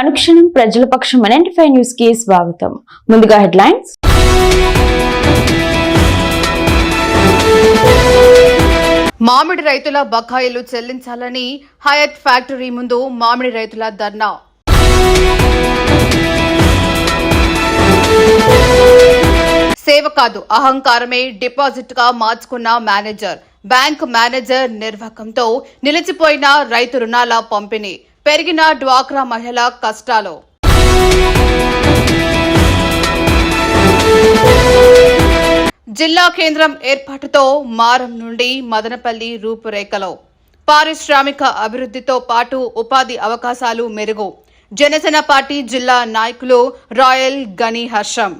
అనుక్షణం ప్రజల పక్షం NT five న్యూస్కి స్వాగతం. ముందుగా హెడ్లైన్స్. మామిడి రైతుల బకాయిలు చెల్లించాలని హయత్ ఫ్యాక్టరీ ముందు మామిడి రైతుల ధర్నా. సేవ కాదు అహంకారమే డిపాజిట్గా మార్చుకున్న మేనేజర్. బ్యాంక్ మేనేజర్ నిర్వాహకంతో నిలిచిపోయిన రైతు రుణాల పంపిణీ. పెరిగిన డ్వాక్రా మహిళల కష్టాలు. జిల్లా కేంద్రం ఏర్పాటుతో మారం నుండి మదనపల్లి రూపురేఖలో పారిశ్రామిక అభివృద్ధితో పాటు ఉపాధి అవకాశాలు మెరుగు. జనసేన పార్టీ జిల్లా నాయకులు రాయల్ గని హర్షం.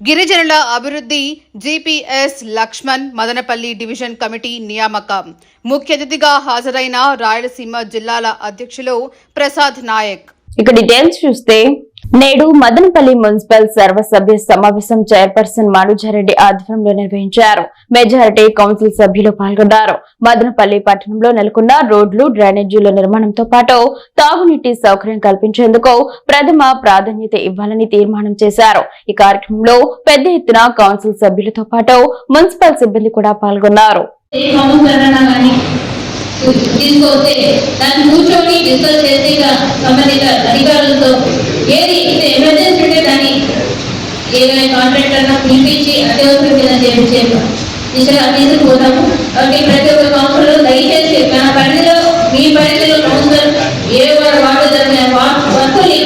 గిరిజనుల అభివృద్ధి GPS Lakshman Madanapalli division committee నియామకం. ముఖ్య అతిథిగా హాజరైన రాయలసీమ జిల్లాల అధ్యక్షులు ప్రసాద్ నాయక్. ఇక డీటెయిల్స్ చూస్తే నేడు మదనపల్లి మున్సిపల్ సర్వసభ్య సమావేశం చైర్పర్సన్ మనుజారెడ్డి ఆధ్వర్యంలో నిర్వహించారు. మెజారిటీ కౌన్సిల్ సభ్యులు పాల్గొన్నారు. మదనపల్లి పట్టణంలో నెలకొన్న రోడ్లు డ్రైనేజీల నిర్మాణంతో పాటు తాగునీటి సౌకర్యం కల్పించేందుకు ప్రథమ ప్రాధాన్యత ఇవ్వాలని తీర్మానం చేశారు. ఈ కార్యక్రమంలో పెద్ద ఎత్తున కౌన్సిల్ సభ్యులతో పాటు మున్సిపల్ సిబ్బంది కూడా పాల్గొన్నారు. తీసుకొస్తే దాన్ని కూర్చొని డిస్కస్ చేసి ఇక సంబంధిత అధికారులతో ఏది ఎమర్జెన్సీ ఉంటే దాన్ని ఏదైనా కాంట్రాక్టర్ పిలిపించి అత్యవసరం కింద చేయించే దిశగా తీసుకుపోతాము. కాబట్టి ప్రతి ఒక్క కౌన్సిల్లో దయచేసి మన పరిధిలో మీ పరిధిలో కౌన్సిలర్ ఏ వారు వార్డు జరిగిన వర్కుని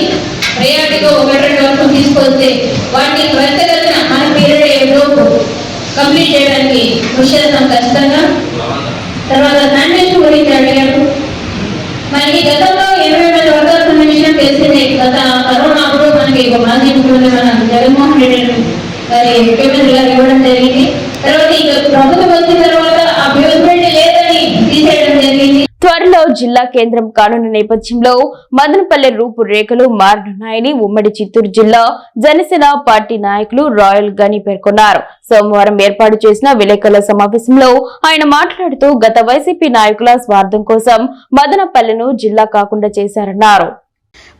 ప్రయారిటీగా ఒకటి రెండు వర్కులు తీసుకొస్తే వాటిని త్వరితగతిన మన పీరియడ్ లోపు కంప్లీట్ చేయడానికి కృషి చేస్తాం ఖచ్చితంగా తర్వాత నామినేషన్ గురించి అడిగారు మనకి గతంలో ఇరవై మంది వర్గాలకు ఉన్న విషయం తెలిసిందే గత కరోనా అప్పుడు మనకి ఒక మాజీ ముఖ్యమంత్రి మన జగన్మోహన్ రెడ్డి గారి ముఖ్యమంత్రి ఇవ్వడం జరిగింది తర్వాత ఇక ప్రభుత్వం వచ్చిన తర్వాత ఆ లేదని తీసేయడం జరిగింది త్వరలో జిల్లా కేంద్రం కానున్న నేపథ్యంలో మదనపల్లె రూపురేఖలు మారనున్నాయని ఉమ్మడి చిత్తూరు జిల్లా జనసేన పార్టీ నాయకులు రాయల్ గని పేర్కొన్నారు. సోమవారం ఏర్పాటు చేసిన విలేకరుల సమావేశంలో ఆయన మాట్లాడుతూ గత వైసీపీ నాయకుల స్వార్థం కోసం మదనపల్లెను జిల్లా కాకుండా చేశారన్నారు.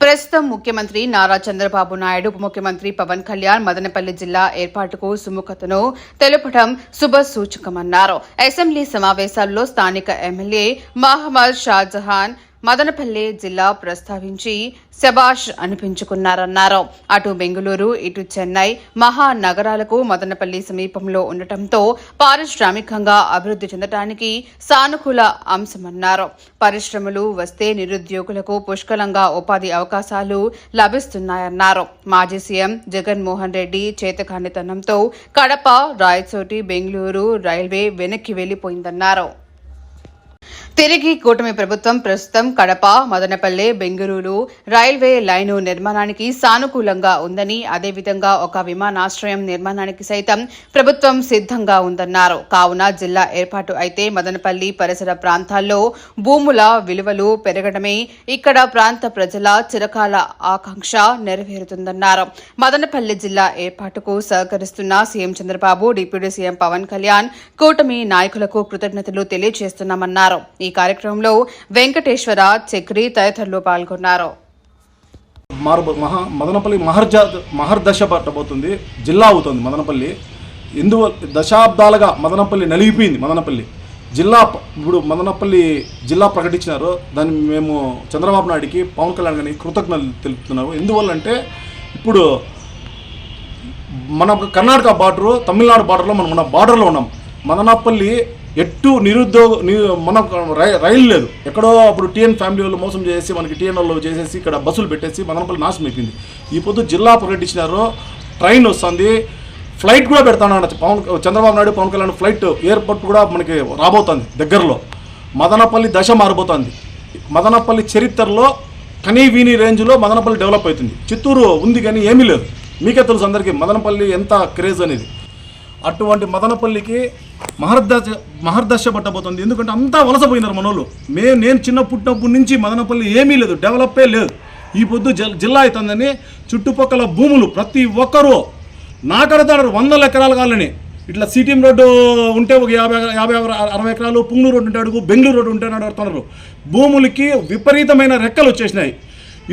ప్రస్తుతం ముఖ్యమంత్రి నారా చంద్రబాబు నాయుడు ఉప ముఖ్యమంత్రి పవన్ కళ్యాణ్ మదనపల్లి జిల్లా ఏర్పాటుకు సుముఖతను తెలుపడం శుభ సూచకమన్నారు. అసెంబ్లీ సమావేశాల్లో స్థానిక ఎమ్మెల్యే మహమ్మద్ షాజహాన్ మదనపల్లి జిల్లా ప్రస్తావించి శబాష్ అనిపించుకున్నారన్నారు. అటు బెంగళూరు ఇటు చెన్నై మహానగరాలకు మదనపల్లి సమీపంలో ఉండటంతో పారిశ్రామికంగా అభివృద్ధి చెందడానికి సానుకూల అంశమన్నారు. పరిశ్రమలు వస్తే నిరుద్యోగులకు పుష్కలంగా ఉపాధి అవకాశాలు లభిస్తున్నాయన్నారు. మాజీ సీఎం జగన్మోహన్ రెడ్డి చేతకానితనంతో కడప రాయచోటి బెంగళూరు రైల్వే వెనక్కి వెళ్ళిపోయిందన్నారు తిరిగి కూటమి ప్రభుత్వం ప్రస్తుతం కడప మదనపల్లె బెంగళూరు రైల్వే లైను నిర్మాణానికి సానుకూలంగా ఉందని అదేవిధంగా ఒక విమానాశ్రయం నిర్మాణానికి సైతం ప్రభుత్వం సిద్ధంగా ఉందన్నారు. కావున జిల్లా ఏర్పాటు అయితే మదనపల్లి పరిసర ప్రాంతాల్లో భూముల విలువలు పెరగడమే ఇక్కడ ప్రాంత ప్రజల చిరకాల ఆకాంక్ష నెరవేరుతుందన్నారు. మదనపల్లి జిల్లా ఏర్పాటుకు సహకరిస్తున్న CM Chandrababu deputy CM Pawan Kalyan కూటమి నాయకులకు కృతజ్ఞతలు తెలియజేస్తున్నామన్నారు. ఈ కార్యక్రమంలో వెంకటేశ్వర చక్రి తదితరులు పాల్గొన్నారు. మారు మహా మదనపల్లి మహర్జా మహర్దశ పట్టబోతుంది. జిల్లా అవుతుంది మదనపల్లి. ఎందువల్ల దశాబ్దాలుగా మదనపల్లి నలిగిపోయింది మదనపల్లి. జిల్లా ఇప్పుడు మదనపల్లి జిల్లా ప్రకటించినారు. దాన్ని మేము చంద్రబాబు నాయుడికి పవన్ కళ్యాణ్ గారికి కృతజ్ఞతలు తెలుపుతున్నాము ఎందువల్లంటే ఇప్పుడు మన కర్ణాటక బార్డరు తమిళనాడు బార్డర్లో మనం మన బార్డర్లో ఉన్నాం. మదనపల్లి ఎట్టు నిరుద్యోగ మన రైలు లేదు. ఎక్కడో అప్పుడు టీఎన్ ఫ్యామిలీ వాళ్ళు మోసం చేసి మనకి టీఎన్ వాళ్ళు చేసేసి ఇక్కడ బస్సులు పెట్టేసి మదనపల్లి నాశనం అయిపోయింది. ఈ పొద్దు జిల్లా ప్రకటించినారు ట్రైన్ వస్తుంది ఫ్లైట్ కూడా పెడతానన్న పవన్ చంద్రబాబు నాయుడు పవన్ కళ్యాణ్ ఫ్లైట్ ఎయిర్పోర్ట్ కూడా మనకి రాబోతుంది దగ్గరలో. మదనపల్లి దశ మారబోతోంది. మదనపల్లి చరిత్రలో కనీ వీని రేంజ్లో మదనపల్లి డెవలప్ అవుతుంది. చిత్తూరు ఉంది కానీ ఏమీ లేదు. మీకే తెలుసు అందరికీ మదనపల్లి ఎంత క్రేజ్ అనేది. అటువంటి మదనపల్లికి మహర్దశ మహర్దశ పట్టబోతుంది. ఎందుకంటే అంతా వలసపోయినారు మనోళ్ళు. మేము నేను చిన్న పుట్టినప్పటి నుంచి మదనపల్లి ఏమీ లేదు డెవలపే లేదు. ఈ పొద్దు జిల్లా అవుతుందని చుట్టుపక్కల భూములు ప్రతి ఒక్కరూ నాకడతాడారు వందల ఎకరాలు కాలని. ఇట్లా సిటీఎం రోడ్డు ఉంటే ఒక యాభై యాభై అరవై ఎకరాలు పుంగూరు రోడ్డు ఉంటే అడుగు బెంగళూరు రోడ్డు ఉంటే అడుగుతున్నారు. భూములకి విపరీతమైన రెక్కలు వచ్చేసినాయి.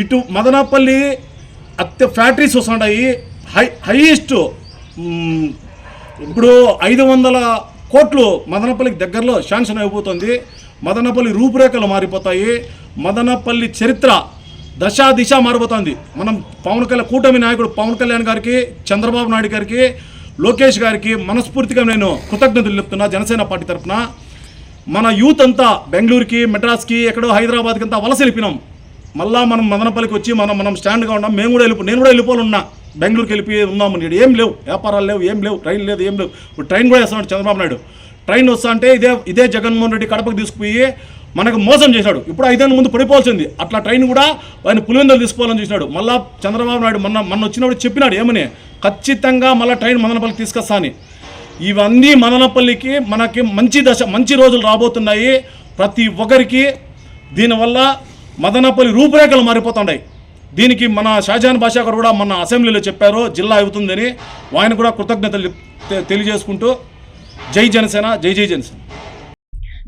ఇటు మదనపల్లి అత్య ఫ్యాక్టరీస్ వస్తున్నాయి. హై హైయెస్ట్ ఇప్పుడు ఐదు వందల కోట్లు మదనపల్లికి దగ్గరలో శాంక్షన్ అయిపోతుంది. మదనపల్లి రూపురేఖలు మారిపోతాయి. మదనపల్లి చరిత్ర దశా దిశ మారిపోతుంది. మనం పవన్ కళ్యాణ్ కూటమి నాయకుడు పవన్ కళ్యాణ్ గారికి చంద్రబాబు నాయుడు గారికి లోకేష్ గారికి మనస్ఫూర్తిగా నేను కృతజ్ఞతలు చెప్తున్నా జనసేన పార్టీ తరఫున. మన యూత్ అంతా బెంగళూరుకి మెడ్రాస్కి ఎక్కడో హైదరాబాద్కి అంతా వలస వెళ్ళిపోయినాం. మళ్ళా మనం మదనపల్లికి వచ్చి మనం మనం స్టాండ్గా ఉన్నాం. మేము కూడా వెళ్ళిపో నేను కూడా వెళ్ళిపోవాలన్నా. బెంగళూరుకి వెళ్ళిపోయి ఉన్నాము. నేడు ఏం లేవు. వ్యాపారాలు లేవు ఏం లేవు. ట్రైన్ లేదు ఏం లేవు. ఇప్పుడు ట్రైన్ కూడా వేస్తాడు చంద్రబాబు నాయుడు. ట్రైన్ వస్తా అంటే ఇదే ఇదే జగన్మోహన్ రెడ్డి కడపకు తీసుకుపోయి మనకు మోసం చేశాడు. ఇప్పుడు ఐదేళ్ళ ముందు పడిపోవాల్సింది. అట్లా ట్రైన్ కూడా ఆయన పులివెందులు తీసుకోవాలని చూసినాడు. మళ్ళా చంద్రబాబు నాయుడు మొన్న మొన్న వచ్చినప్పుడు చెప్పినాడు ఏమని? ఖచ్చితంగా మళ్ళీ ట్రైన్ మదనపల్లికి తీసుకొస్తా అని. ఇవన్నీ మదనపల్లికి మనకి మంచి దశ మంచి రోజులు రాబోతున్నాయి. ప్రతి ఒక్కరికి దీనివల్ల మదనపల్లి రూపురేఖలు మారిపోతున్నాయి. దీనికి మన షాజహాన్ బాషా గారు కూడా మన అసెంబ్లీలో చెప్పారు జిల్లా అవుతుందని. ఆయన కూడా కృతజ్ఞతలు తెలియజేసుకుంటూ జై జనసేన జై జై జనసేన.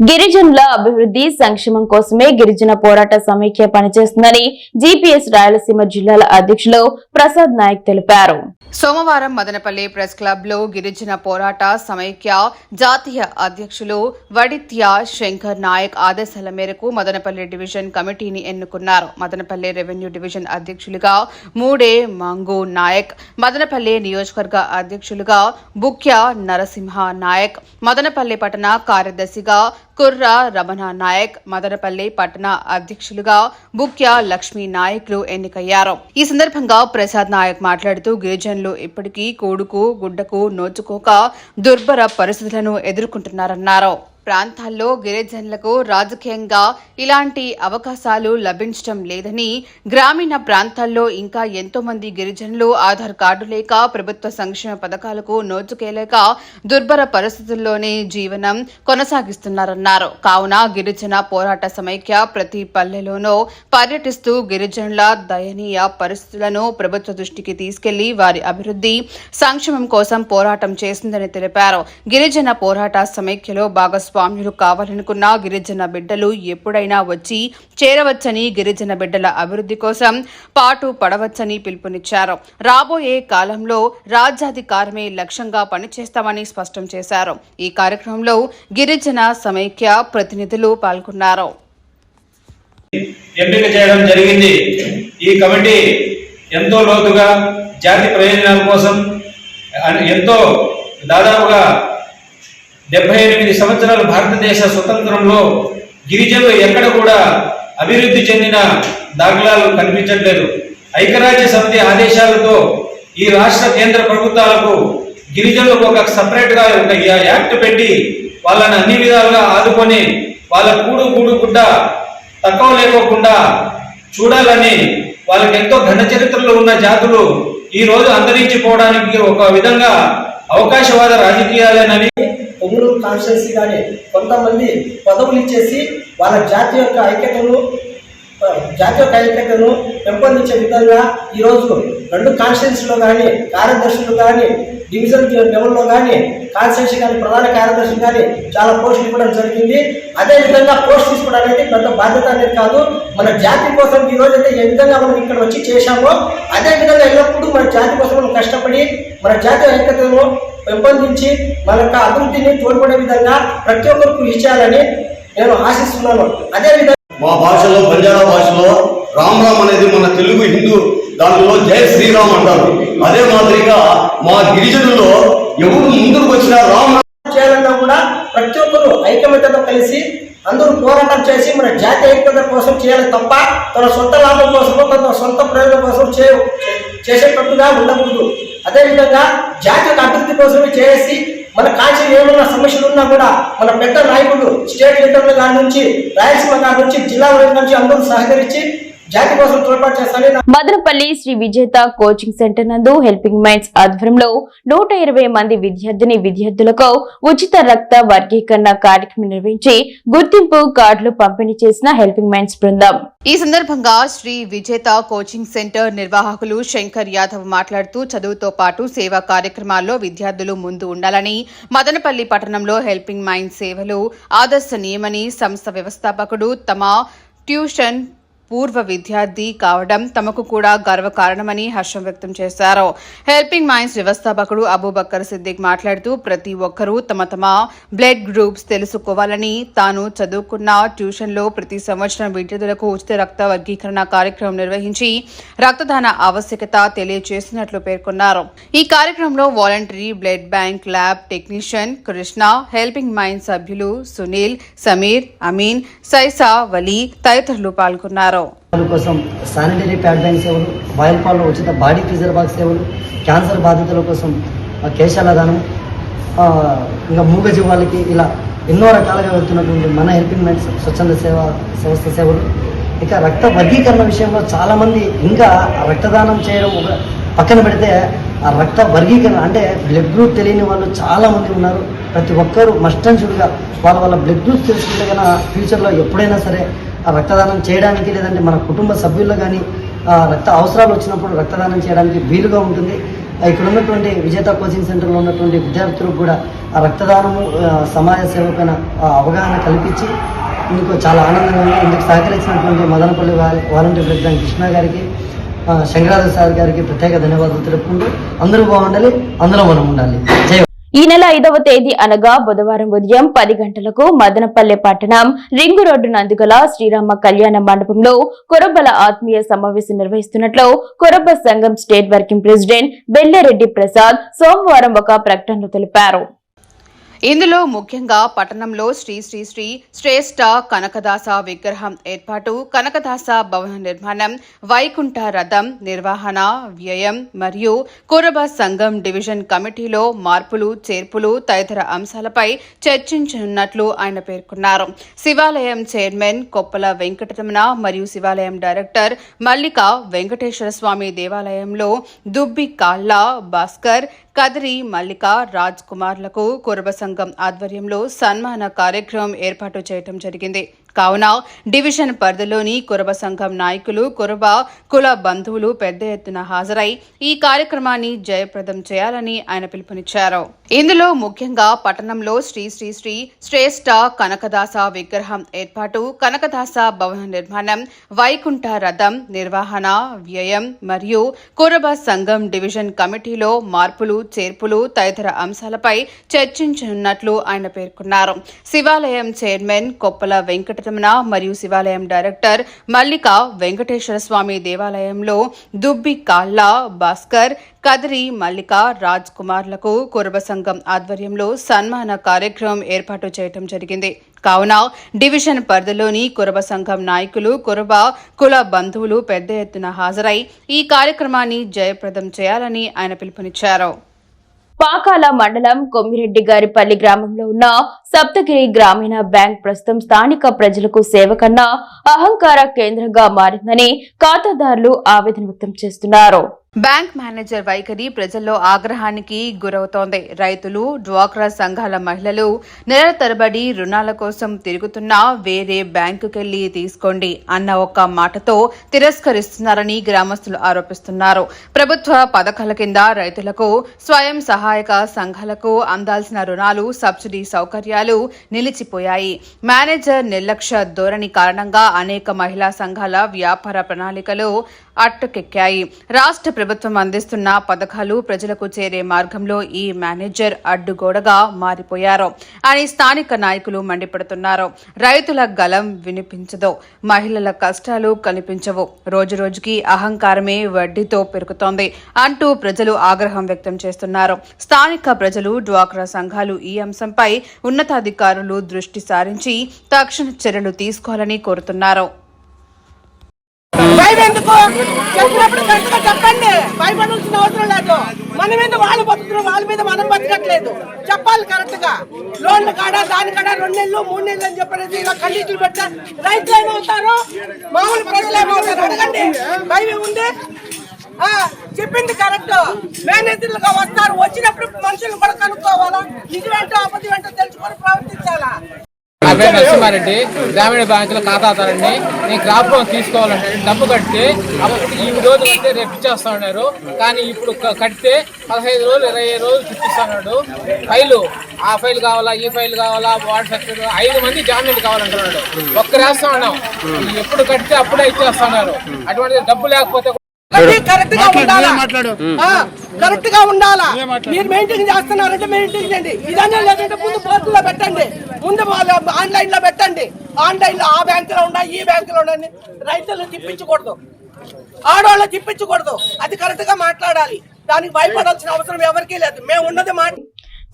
గిరిజనుల అభివృద్ధి సంక్షేమం కోసమే గిరిజన పోరాట సమైక్య పనిచేస్తుందని జీపీఎస్ రాయలసీమ జిల్లాల అధ్యక్షులు ప్రసాద్ నాయక్ తెలిపారు. సోమవారం మదనపల్లి ప్రెస్ క్లబ్లో గిరిజన పోరాట సమైక్య జాతీయ అధ్యక్షులు వడిత్య శంకర్ నాయక్ ఆదేశాల మేరకు మదనపల్లి డివిజన్ కమిటీని ఎన్నుకున్నారు. మదనపల్లి రెవెన్యూ డివిజన్ అధ్యక్షులుగా మూడే మంగు నాయక్ మదనపల్లి నియోజకవర్గ అధ్యక్షులుగా బుక్య నరసింహ నాయక్ మదనపల్లి పట్టణ కార్యదర్శిగా కుర్ర రమణ నాయక్ మదనపల్లి పట్టణ అధ్యక్షులుగా బుక్య లక్ష్మీ నాయక్లు ఎన్నికయ్యారు. ఈ సందర్భంగా ప్రసాద్ నాయక్ మాట్లాడుతూ గిరిజనులు ఇప్పటికీ కోడుకు గుడ్డకు నోచుకోక దుర్భర పరిస్థితులను ఎదుర్కొంటున్నారన్నారు. ప్రాంతాల్లో గిరిజనులకు రాజకీయంగా ఇలాంటి అవకాశాలు లభించడం లేదని గ్రామీణ ప్రాంతాల్లో ఇంకా ఎంతో మంది గిరిజనులు ఆధార్ కార్డు లేక ప్రభుత్వ సంక్షేమ పథకాలకు నోచుకేలేక దుర్భర పరిస్థితుల్లోనే జీవనం కొనసాగిస్తున్నారన్నారు. కావున గిరిజన పోరాట సమైక్య ప్రతి పల్లెలోనూ పర్యటిస్తూ గిరిజనుల దయనీయ పరిస్థితులను ప్రభుత్వ దృష్టికి తీసుకెళ్ళి వారి అభివృద్ధి సంక్షేమం కోసం పోరాటం చేస్తుందని తెలిపారు. గిరిజన పోరాట సమైక్యలో భాగస్వామ్యులు కావాలనుకున్న గిరిజన బిడ్డలు ఎప్పుడైనా వచ్చి చేరవచ్చని గిరిజన బిడ్డల అభివృద్ధి కోసం పాటు పడవచ్చని పిలుపునిచ్చారు. రాబోయే కాలంలో రాజ్యాధికారమే లక్ష్యంగా పనిచేస్తామని స్పష్టం చేశారు. ఈ కార్యక్రమంలో గిరిజన సమైక్య ప్రతినిధులు పాల్గొన్నారు. ఎంపిక చేయడం జరిగింది. ఈ కమిటీ ఎంతో లోతుగా జాతి ప్రయోజనాల కోసం ఎంతో దాదాపుగా డెబ్బై ఎనిమిది సంవత్సరాలు భారతదేశ స్వతంత్రంలో గిరిజనులు ఎక్కడ కూడా అభివృద్ధి చెందిన దాఖలాలు కనిపించట్లేదు. ఐక్యరాజ్య సమితి ఆదేశాలతో ఈ రాష్ట్ర కేంద్ర ప్రభుత్వాలకు గిరిజనులకు ఒక సపరేట్గా ఒక యాక్ట్ పెట్టి వాళ్ళని అన్ని విధాలుగా ఆదుకొని వాళ్ళ కూడు కూడు గుడ్డ తక్కువ లేకోకుండా చూడాలని వాళ్ళకి ఎంతో ఘన చరిత్రలో ఉన్న జాతులు ఈ రోజు అంతరించిపోవడానికి ఒక విధంగా అవకాశవాద రాజకీయాలేనని కొమ్ములు కాన్స్టిట్యున్సీ కానీ కొంతమంది పదవులు ఇచ్చేసి వాళ్ళ జాతి యొక్క ఐక్యతను జాతీయ కార్యకర్తను పెంపొందించే విధంగా ఈరోజు రెండు కాన్స్టిట్యూన్సీలో కానీ కార్యదర్శులు కానీ డివిజన్ లెవెల్లో కానీ కాన్స్టిట్యూన్సీ కానీ ప్రధాన కార్యదర్శులు కానీ చాలా పోస్టులు ఇవ్వడం జరిగింది. అదే విధంగా పోస్ట్ తీసుకోవడం అనేది పెద్ద బాధ్యత అనేది కాదు. మన జాతి కోసం ఈ రోజు అయితే ఏ విధంగా మనం ఇక్కడ వచ్చి చేశామో అదే విధంగా ఎల్లప్పుడూ మన జాతి కోసం మనం కష్టపడి మన జాతి ఐక్యతను పెంపొందించి మన యొక్క అభివృద్ధిని తోడ్పడే విధంగా ప్రతి ఒక్కరు కృషి చేయాలని నేను ఆశిస్తున్నాను. అదేవిధంగా మా భాషలో బంజారా భాషలో రామ్ రామ్ అనేది మన తెలుగు హిందూ దాంట్లో జై శ్రీరామ్ అంటారు. అదే మాదిరిగా మా గిరిజనుల్లో ఎవరు ముందుకు వచ్చినా రామ్ చేయాలన్నా కూడా ప్రతి ఒక్కరు ఐక్యమత్యతో కలిసి అందరూ పోరాటం చేసి మన జాతి ఐక్యత కోసం చేయాలి తప్ప తన సొంత లాభం కోసం తన సొంత ప్రయోజనం కోసం చే చేసేటట్టుగా ఉండకూడదు. అదేవిధంగా జాతి అభివృద్ధి కోసమే చేసి మన కాశీలో ఏమైనా సమస్యలు ఉన్నా కూడా మన పెద్ద నాయకులు స్టేట్ లెవెల్ కాడి నుంచి రాయలసీమ కాడి నుంచి జిల్లా వైపు నుంచి అందరూ సహకరించి మదనపల్లి శ్రీ విజేత కోచింగ్ సెంటర్ నందు హెల్పింగ్ మైండ్స్ ఆధ్వర్యంలో నూట ఇరవై మంది విద్యార్థిని విద్యార్థులకు ఉచిత రక్త వర్గీకరణ కార్యక్రమం నిర్వహించి గుర్తింపు కార్డులు పంపిణీ చేసిన హెల్పింగ్ మైండ్స్ బృందం. ఈ సందర్భంగా శ్రీ విజేత కోచింగ్ సెంటర్ నిర్వాహకులు శంకర్ యాదవ్ మాట్లాడుతూ చదువుతో పాటు సేవా కార్యక్రమాల్లో విద్యార్థులు ముందు ఉండాలని మదనపల్లి పట్టణంలో హెల్పింగ్ మైండ్ సేవలు ఆదర్శనీయమని సంస్థ వ్యవస్థాపకుడు తమ ట్యూషన్ పూర్వ విద్యార్థి కావడం తమకు కూడా గర్వకారణమని హర్షం వ్యక్తం చేశారు. హెల్పింగ్ మైండ్స్ వ్యవస్థాపకుడు అబూబక్కర్ సిద్దిక్ మాట్లాడుతూ ప్రతి ఒక్కరూ తమ తమ బ్లడ్ గ్రూప్స్ తెలుసుకోవాలని తాను చదువుకున్న ట్యూషన్లో ప్రతి సంవత్సరం విద్యార్థులకు ఉచిత రక్త వర్గీకరణ కార్యక్రమం నిర్వహించి రక్తదాన ఆవశ్యకత తెలియజేసినట్లు పేర్కొన్నారు. ఈ కార్యక్రమంలో voluntary blood bank lab technician Krishna helping mind సభ్యులు సునీల్ సమీర్ అమీన్ సైసా వలీ తదితరులు పాల్గొన్నారు. చేశారు కోసం శానిటరీ ప్యాడ్ బ్యాంక్ సేవలు బాయిల్ పాల్లో ఉచిత బాడీ ఫ్రీజర్ బాక్స్ సేవలు క్యాన్సర్ బాధితుల కోసం కేశాలదానం కేశాల దానం ఇంకా మూగజీవాలకి వాళ్ళకి ఇలా ఎన్నో రకాలుగా వెళ్తున్నటువంటి మన హెల్పింగ్ మైండ్ స్వచ్ఛంద సేవ సంస్థ సేవలు. ఇక రక్త వర్గీకరణ విషయంలో చాలామంది ఇంకా రక్తదానం చేయడం ఒక పక్కన పెడితే ఆ రక్త వర్గీకరణ అంటే బ్లడ్ గ్రూప్ తెలియని వాళ్ళు చాలామంది ఉన్నారు. ప్రతి ఒక్కరూ మస్టన్షుడ్గా వాళ్ళ వాళ్ళ బ్లడ్ గ్రూప్ తెలుసుకుంటే కన్నా ఫ్యూచర్లో ఎప్పుడైనా సరే రక్తదానం చేయడానికి లేదంటే మన కుటుంబ సభ్యుల్లో కానీ ఆ రక్త అవసరాలు వచ్చినప్పుడు రక్తదానం చేయడానికి వీలుగా ఉంటుంది. ఇక్కడ ఉన్నటువంటి విజేత కోచింగ్ సెంటర్లో ఉన్నటువంటి విద్యార్థులకు కూడా ఆ రక్తదానము సమాజ సేవకైన అవగాహన కల్పించి ఇందుకు చాలా ఆనందంగా ఉంది. ఇందుకు సహకరించినటువంటి మదనపల్లి వా- వాలంటీర్ ప్రెసిడెంట్ కృష్ణ గారికి ఆ, సార్ గారికి ప్రత్యేక ధన్యవాదాలు తెలుపుకుంటూ అందరూ బాగుండాలి అందులో మనం ఉండాలి. జై ఈ నెల ఐదవ తేదీ అనగా బుధవారం ఉదయం పది గంటలకు మదనపల్లె పట్టణం రింగు రోడ్డు నందుగల శ్రీరామ కళ్యాణ మండపంలో కొరబల ఆత్మీయ సమావేశం నిర్వహిస్తున్నట్లు కొరబ సంఘం state working president Bellereddy Prasad సోమవారం ఒక ప్రకటనలో తెలిపారు. ఇందులో ముఖ్యంగా పట్టణంలో శ్రీ శ్రీ శ్రీ శ్రేష్ఠ కనకదాస విగ్రహం ఏర్పాటు కనకదాస భవన నిర్మాణం వైకుంఠ రథం నిర్వహణ వ్యయం మరియు కురబ సంఘం డివిజన్ కమిటీలో మార్పులు చేర్పులు తదితర అంశాలపై చర్చించనున్నట్లు ఆయన పేర్కొన్నారు. శివాలయం చైర్మన్ కొప్పల వెంకటరమణ మరియు శివాలయం డైరెక్టర్ మల్లిక వెంకటేశ్వర స్వామి దేవాలయంలో దుబ్బి కాళ్ళ భాస్కర్ కదిరి మల్లిక రాజ్ కుమార్లకు కురబ సంఘం ఆధ్వర్యంలో సన్మాన కార్యక్రమం ఏర్పాటు చేయడం జరిగింది. కావున డివిజన్ పరిధిలోని కురబ సంఘం నాయకులు కురబ కుల బంధువులు పెద్ద ఎత్తున హాజరై ఈ కార్యక్రమాన్ని జయప్రదం చేయాలని ఆయన పిలుపునిచ్చారు. ఇందులో ముఖ్యంగా పట్టణంలో శ్రీ శ్రీ శ్రీ శ్రేష్ఠ కనకదాస విగ్రహం ఏర్పాటు కనకదాస భవన నిర్మాణం వైకుంఠ రథం నిర్వహణ వ్యయం మరియు కురబ సంఘం డివిజన్ కమిటీలో మార్పులు చేర్పులు తదితర అంశాలపై చర్చించనున్నట్లు ఆయన పేర్కొన్నారు. శివాలయం చైర్మన్ కొప్పల వెంకట వెంకటరమణ మరియు శివాలయం డైరెక్టర్ మల్లిక వెంకటేశ్వర స్వామి దేవాలయంలో దుబ్బి కాళ్ళ భాస్కర్ కదిరి మల్లిక రాజ్ కుమార్లకు కురబ సంఘం ఆధ్వర్యంలో సన్మాన కార్యక్రమం ఏర్పాటు చేయడం జరిగింది. కావున డివిజన్ పరిధిలోని కురబ సంఘం నాయకులు కురబ కుల బంధువులు పెద్ద ఎత్తున హాజరై ఈ కార్యక్రమాన్ని జయప్రదం చేయాలని ఆయన పిలుపునిచ్చారు. పాకాల మండలం కొమ్మిరెడ్డి గారిపల్లి గ్రామంలో ఉన్న సప్తగిరి గ్రామీణ బ్యాంక్ ప్రస్తుతం స్థానిక ప్రజలకు సేవ కన్నా అహంకార కేంద్రంగా మారిందని ఖాతాదారులు ఆవేదన వ్యక్తం చేస్తున్నారు. బ్యాంక్ మేనేజర్ వైఖరి ప్రజల్లో ఆగ్రహానికి గురవుతోంది. రైతులు డ్వాక్రా సంఘాల మహిళలు నెల తరబడి రుణాల కోసం తిరుగుతున్నా వేరే బ్యాంకుకెళ్ళి తీసుకోండి అన్న ఒక్క మాటతో తిరస్కరిస్తున్నారని గ్రామస్తులు ఆరోపిస్తున్నారు. ప్రభుత్వ పథకాల కింద రైతులకు స్వయం సహాయక సంఘాలకు అందాల్సిన రుణాలు సబ్సిడీ సౌకర్యాలు నిలిచిపోయాయి. మేనేజర్ నిర్లక్ష్య ధోరణి కారణంగా అనేక మహిళా సంఘాల వ్యాపార ప్రణాళికలు అట్టుకెక్కాయి. రాష్ట్ర ప్రభుత్వం అందిస్తున్న పథకాలు ప్రజలకు చేరే మార్గంలో ఈ మేనేజర్ అడ్డుగోడగా మారిపోయారు. అని స్థానిక నాయకులు మండిపడుతున్నారు. రైతుల గలం వినిపించదు. మహిళల కష్టాలు కనిపించవు. రోజురోజుకి అహంకారమే వడ్డీతో పెరుగుతోంది అంటూ ప్రజలు ఆగ్రహం వ్యక్తం చేస్తున్నారు. స్థానిక ప్రజలు డ్వాక్రా సంఘాలు ఈ అంశంపై ఉన్నతాధికారులు దృష్టి సారించి తక్షణ చర్యలు తీసుకోవాలని కోరుతున్నారు. భయం ఎందుకు? చెప్పినప్పుడు కరెక్ట్గా చెప్పండి. భయపడాల్సిన అవసరం లేదు. మన మీద వాళ్ళు బతుకుతున్నాం వాళ్ళ మీద మనం బతకట్లేదు. చెప్పాలి కరెక్ట్గా లోన్లు కాడ దాని కాడ రెండు నెలలు మూడు నెలలు అని చెప్పేసి ఇలా కండిషన్లు పెట్టా. రైతులు ఏమవుతారు? మామూలు ప్రజలు ఏమవుతారు? అడగండి. భయం ఉంది ఆ, చెప్పింది కరెక్ట్. మేనేజర్లుగా వస్తారు. వచ్చినప్పుడు మనుషులు కూడా కనుక్కోవాలా? నిజమేంటో అబద్ధం ఏంటో తెలుసుకొని ప్రవర్తించాలా? పేరు నరసింహారెడ్డి గ్రామీణ బ్యాంకులో ఖాతాదారండి నేను క్రాప్ లోన్ తీసుకోవాలంటే డబ్బు కడితే అప్పుడు ఈ రోజు కడితే రేపు ఇచ్చేస్తా ఉన్నారు. కానీ ఇప్పుడు కడితే పదహైదు రోజులు ఇరవై ఐదు రోజులు చూపిస్తున్నాడు ఫైలు ఆ ఫైల్ కావాలా ఈ ఫైల్ కావాలా వార్డ్ సెక్రటరీ ఐదు మంది జామీన్లు కావాలంటున్నాడు. ఒక్కరు వేస్తా ఉన్నాం. ఎప్పుడు కడితే అప్పుడే ఇచ్చేస్తున్నారు అటువంటి డబ్బు లేకపోతే కరెక్ట్గా ఉండాలా? ఆ, కరెక్ట్గా ఉండాలా? మీరు మెయింటైన్ చేస్తున్నారంటే మెయింటైన్ చేయండి. ఇదనే లేదంటే ముందు పోర్టులో పెట్టండి. ముందు ఆన్లైన్లో పెట్టండి. ఆన్లైన్లో ఆ బ్యాంక్లో ఉండా ఈ బ్యాంక్లో ఉండండి రైతులు తిప్పించకూడదు. ఆడవాళ్ళు తిప్పించకూడదు. అది కరెక్ట్గా మాట్లాడాలి. దానికి భయపడాల్సిన అవసరం ఎవరికీ లేదు. మేము ఉన్నది మాట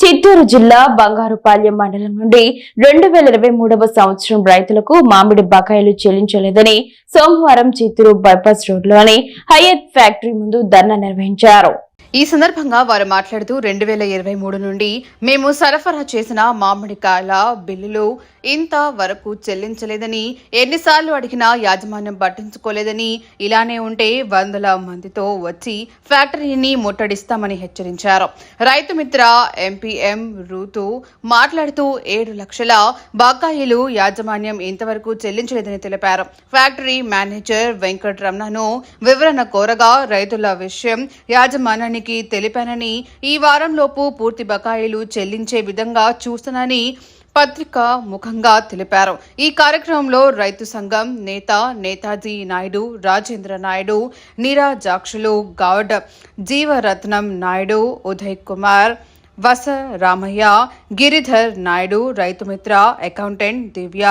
చిత్తూరు జిల్లా బంగారుపాలెం మండలం నుండి రెండు వేల ఇరవై మూడవ సంవత్సరం రైతులకు మామిడి బకాయిలు చెల్లించలేదని సోమవారం చిత్తూరు బైపాస్ రోడ్లోని హయత్ ఫ్యాక్టరీ ముందు ధర్నా నిర్వహించారు. ఈ సందర్భంగా వారు మాట్లాడుతూ రెండు వేల ఇరవై మూడు నుండి మేము సరఫరా చేసిన మామిడికాయల బిల్లులు ఇంత వరకు చెల్లించలేదని ఎన్నిసార్లు అడిగినా యాజమాన్యం పట్టించుకోలేదని ఇలానే ఉంటే వందల మందితో వచ్చి ఫ్యాక్టరీని ముట్టడిస్తామని హెచ్చరించారు. రైతు మిత్ర ఎంపీఎం రూతు మాట్లాడుతూ ఏడు లక్షల బకాయిలు యాజమాన్యం ఇంతవరకు చెల్లించలేదని తెలిపారు. ఫ్యాక్టరీ మేనేజర్ వెంకటరమణను వివరణ కోరగా రైతుల విషయం యాజమాన్యాన్ని కంపెనీకి తెలిపానని ఈ వారంలోపు పూర్తి బకాయిలు చెల్లించే విధంగా చూస్తానని పత్రిక ముఖంగా తెలిపారు. ఈ కార్యక్రమంలో రైతు సంఘం నేత నేతాజీ నాయుడు రాజేంద్ర నాయుడు నీరాజాక్షులు గౌడ్ జీవరత్నం నాయుడు ఉదయ్ కుమార్ వస రామయ్య గిరిధర్ నాయుడు రైతు మిత్ర అకౌంటెంట్ దివ్య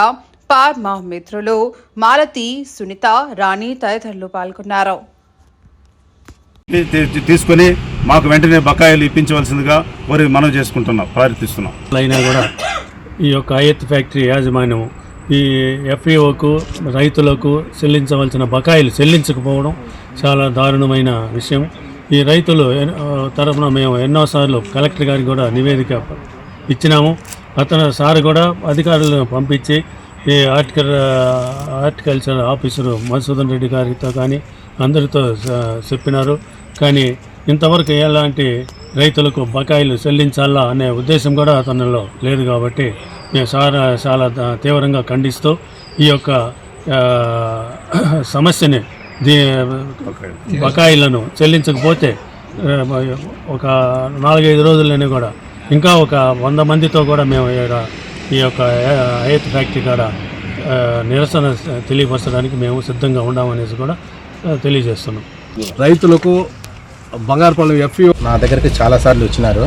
పార్మా మిత్రులు మాలతి సునీత రాణి తదితరులు పాల్గొన్నారు. తీసుకొని మాకు వెంటనే బకాయిలు ఇప్పించవలసిందిగా వారి మనం చేసుకుంటున్నాం ప్రార్థిస్తున్నాం. అయినా కూడా ఈ యొక్క ఆయత్ ఫ్యాక్టరీ యాజమాన్యం ఈ ఎఫ్ఈఓకు రైతులకు చెల్లించవలసిన బకాయిలు చెల్లించకపోవడం చాలా దారుణమైన విషయం. ఈ రైతులు తరఫున తరపున మేము ఎన్నోసార్లు కలెక్టర్ గారికి కూడా నివేదిక ఇచ్చినాము. అతను సార్ కూడా అధికారులను పంపించి ఈ article horticulture officer Madhusudan Reddy గారితో కానీ అందరితో చెప్పినారు. కానీ ఇంతవరకు ఎలాంటి రైతులకు బకాయిలు చెల్లించాలా అనే ఉద్దేశం కూడా అతనిలో లేదు కాబట్టి మేము చాలా చాలా తీవ్రంగా ఖండిస్తూ ఈ యొక్క సమస్యని దీ బకాయిలను చెల్లించకపోతే ఒక నాలుగైదు రోజుల్లోనే కూడా ఇంకా ఒక వంద మందితో కూడా మేము ఇక్కడ ఈ యొక్క ఐఎత్ ఫ్యాక్టరీ కాడ నిరసన తెలియపరచడానికి మేము సిద్ధంగా ఉన్నామనేసి కూడా తెలియజేస్తున్నాం. రైతులకు బంగారుపల్లి ఎఫ్యూ నా దగ్గరికి చాలాసార్లు వచ్చినారు.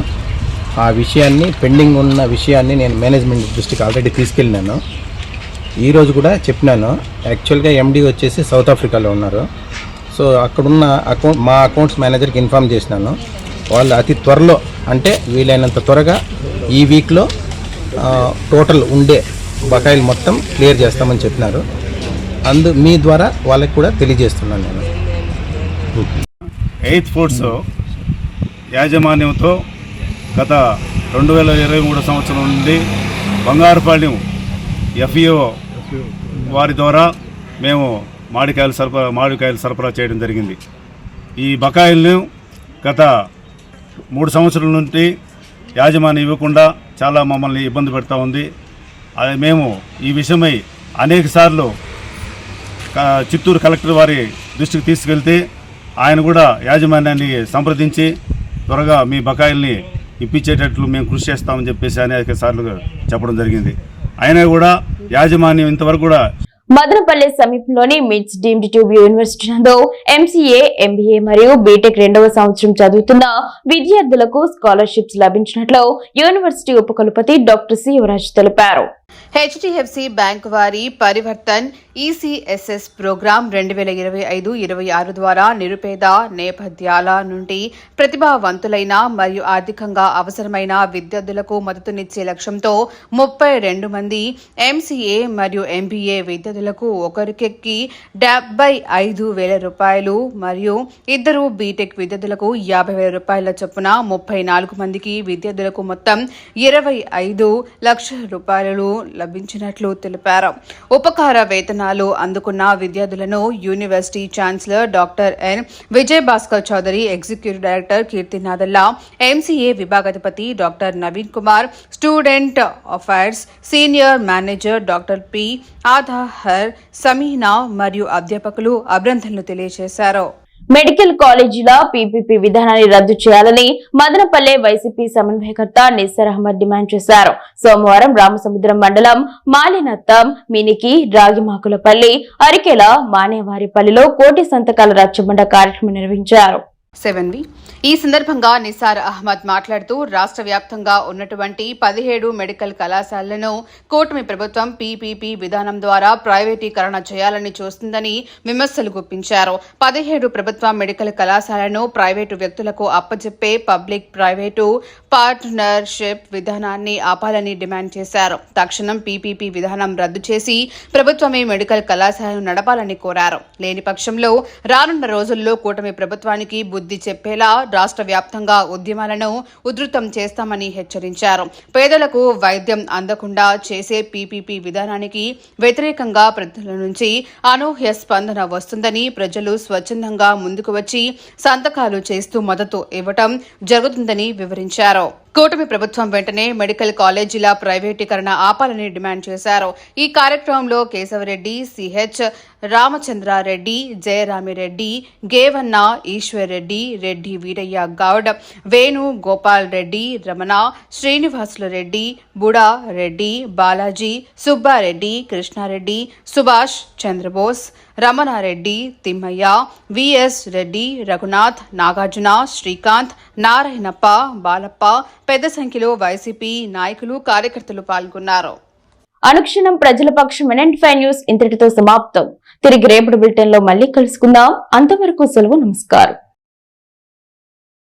ఆ విషయాన్ని పెండింగ్ ఉన్న విషయాన్ని నేను మేనేజ్మెంట్ దృష్టికి ఆల్రెడీ తీసుకెళ్ళినాను. ఈరోజు కూడా చెప్పినాను. యాక్చువల్గా ఎండి వచ్చేసి సౌత్ ఆఫ్రికాలో ఉన్నారు. సో అక్కడున్న అకౌంట్ మా అకౌంట్స్ మేనేజర్కి ఇన్ఫామ్ చేసినాను. వాళ్ళు అతి త్వరలో అంటే వీలైనంత త్వరగా ఈ వీక్లో టోటల్ ఉండే బకాయిలు మొత్తం క్లియర్ చేస్తామని చెప్పినారు. అందు మీ ద్వారా వాళ్ళకి కూడా తెలియజేస్తున్నాను నేను. ఎయిత్ ఫోర్స్ యాజమాన్యంతో గత రెండు వేల ఇరవై మూడు సంవత్సరం నుండి బంగారుపాళ్యం ఎఫ్ఈఓ వారి ద్వారా మేము మామిడికాయలు సరఫరా మామిడికాయలు సరఫరా చేయడం జరిగింది. ఈ బకాయిలను గత మూడు సంవత్సరాల నుండి యాజమాన్యం ఇవ్వకుండా చాలా మమ్మల్ని ఇబ్బంది పెడతా ఉంది. అది మేము ఈ విషయమై అనేక సార్లు చిత్తూరు కలెక్టర్ వారి దృష్టికి తీసుకెళ్తే ఆయన కూడా యాజమాన్యాన్ని సంప్రదించి త్వరగా మీ బకాయిల్ని ఇప్పించేటట్లు మేము కృషి చేస్తామని చెప్పేసి అనేక సార్లు చెప్పడం జరిగింది. అయినా కూడా యాజమాన్యం ఇంతవరకు కూడా మదనపల్లి సమీపంలోని MITS deemed to be university నందు ఎంసీఏ ఎంబీఏ మరియు బీటెక్ రెండవ సంవత్సరం చదువుతున్న విద్యార్థులకు స్కాలర్షిప్స్ లభించినట్లు యూనివర్సిటీ ఉపకులపతి డాక్టర్ సి యువరాజ్ తెలిపారు. హెచ్డిఎఫ్సి బ్యాంకు వారి పరివర్తన్ ఈసీఎస్ఎస్ ప్రోగ్రాం రెండు వేల ఇరవై ఐదు ఇరవై ఆరు ద్వారా నిరుపేద నేపథ్యాల నుండి ప్రతిభావంతులైన మరియు ఆర్థికంగా అవసరమైన విద్యార్థులకు మద్దతునిచ్చే లక్ష్యంతో ముప్పై రెండు మంది ఎంసీఏ మరియు ఎంబీఏ విద్యార్థులకు ఒకరికెక్కి డెబ్బై ఐదు వేల రూపాయలు మరియు ఇద్దరు బీటెక్ విద్యార్థులకు యాభై వేల రూపాయల చొప్పున ముప్పై నాలుగు మందికి విద్యార్థులకు మొత్తం ఇరవై ఐదు లక్షల రూపాయలు లభించినట్లు తెలిపారు. ఉపకార వేతనాలు అందుకున్న విద్యార్థులను university chancellor doctor N. Vijay Bhaskar Chowdary executive director Keerthi Nadella MCA విభాగాధిపతి doctor Naveen Kumar student affairs senior manager doctor P. Adhahar Samina మరియు అధ్యాపకులు అభినందనలు తెలియజేశారు. మెడికల్ కాలేజీల పీపీపీ విధానాన్ని రద్దు చేయాలని మదనపల్లె వైసీపీ సమన్వయకర్త నిస్సర్ అహ్మద్ డిమాండ్ చేశారు. సోమవారం రామసముద్రం మండలం మాలినత్తం మినికి రాగిమాకులపల్లి అరికెల మానేవారిపల్లిలో కోటి సంతకాల రచ్చబండ కార్యక్రమం నిర్వహించారు. Seven V. ఈ సందర్భంగా నిసార్ అహ్మద్ మాట్లాడుతూ రాష్ట్ర వ్యాప్తంగా ఉన్నటువంటి పదిహేడు మెడికల్ కళాశాలలను కూటమి ప్రభుత్వం పీపీపీ విధానం ద్వారా ప్రైవేటీకరణ చేయాలని చూస్తుందని విమర్శలు గుప్పించారు. పదిహేడు ప్రభుత్వ మెడికల్ కళాశాలను ప్రైవేటు వ్యక్తులకు అప్పచెప్పే పబ్లిక్ ప్రైవేటు పార్ట్నర్షిప్ విధానాన్ని ఆపాలని డిమాండ్ చేశారు. తక్షణం పీపీపీ విధానం రద్దు చేసి ప్రభుత్వమే మెడికల్ కళాశాలను నడపాలని కోరారు. లేని పక్షంలో రానున్న రోజుల్లో కూటమి ప్రభుత్వానికి బుద్ధి చెప్పేలా రాష్ట్ర వ్యాప్తంగా ఉద్యమాలను ఉధృతం చేస్తామని హెచ్చరించారు. పేదలకు వైద్యం అందకుండా చేసే పీపీపీ విధానానికి వ్యతిరేకంగా ప్రజల నుంచి అనూహ్య స్పందన వస్తుందని ప్రజలు స్వచ్ఛందంగా ముందుకు వచ్చి సంతకాలు చేస్తూ మద్దతు ఇవ్వటం జరుగుతుందని వివరించారు. కూటమి ప్రభుత్వం వెంటనే మెడికల్ కాలేజీల ప్రైవేటీకరణ ఆపాలని డిమాండ్ చేశారు. ఈ కార్యక్రమంలో కేశవరెడ్డి సిహెచ్ రామచంద్రారెడ్డి జయరామిరెడ్డి గేవన్న ఈశ్వర్ రెడ్డి రెడ్డి వీరయ్య గౌడ్ వేణు గోపాల్ రెడ్డి రమణ శ్రీనివాసుల రెడ్డి బుడా రెడ్డి బాలాజీ సుబ్బారెడ్డి కృష్ణారెడ్డి సుభాష్ చంద్రబోస్ రమణారెడ్డి తిమ్మయ్య విఎస్ రెడ్డి రఘునాథ్ నాగార్జున శ్రీకాంత్ నారాయణప్ప బాలప్ప పెద్ద సంఖ్యలో వైసీపీ నాయకులు కార్యకర్తలు పాల్గొన్నారు. అనుక్షణం ప్రజల పక్షం ఫైవ్ న్యూస్ ఇంతటితో సమాప్తం. తిరిగి రేపటి బులెటిన్లో మళ్ళీ కలుసుకుందాం. అంతవరకు సెలవు నమస్కారం.